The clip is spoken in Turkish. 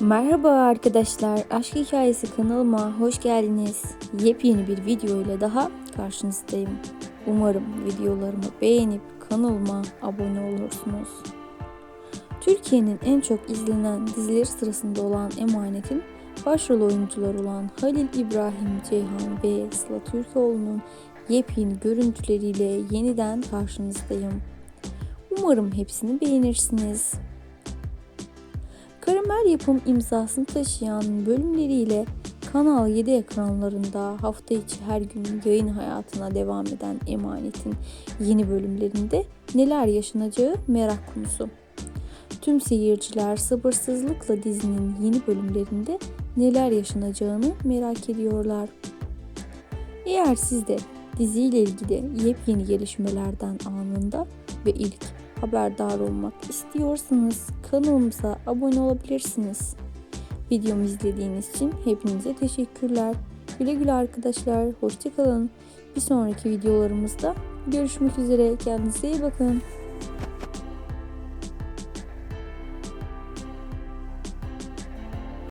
Merhaba arkadaşlar, Aşk Hikayesi kanalıma hoş geldiniz. Yepyeni bir video ile daha karşınızdayım. Umarım videolarımı beğenip kanalıma abone olursunuz. Türkiye'nin en çok izlenen dizileri sırasında olan Emanet'in başrol oyuncuları olan Halil İbrahim Ceyhan ve Sıla Türkoğlu'nun yepyeni görüntüleriyle yeniden karşınızdayım. Umarım hepsini beğenirsiniz. Karamel yapım imzasını taşıyan bölümleriyle Kanal 7 ekranlarında hafta içi her gün yayın hayatına devam eden Emanet'in yeni bölümlerinde neler yaşanacağı merak konusu. Tüm seyirciler sabırsızlıkla dizinin yeni bölümlerinde neler yaşanacağını merak ediyorlar. Eğer siz de diziyle ilgili yepyeni gelişmelerden anında ve ilk haberdar olmak istiyorsanız kanalımıza abone olabilirsiniz. Videomu izlediğiniz için hepinize teşekkürler. Güle güle arkadaşlar. Hoşçakalın. Bir sonraki videolarımızda görüşmek üzere. Kendinize iyi bakın.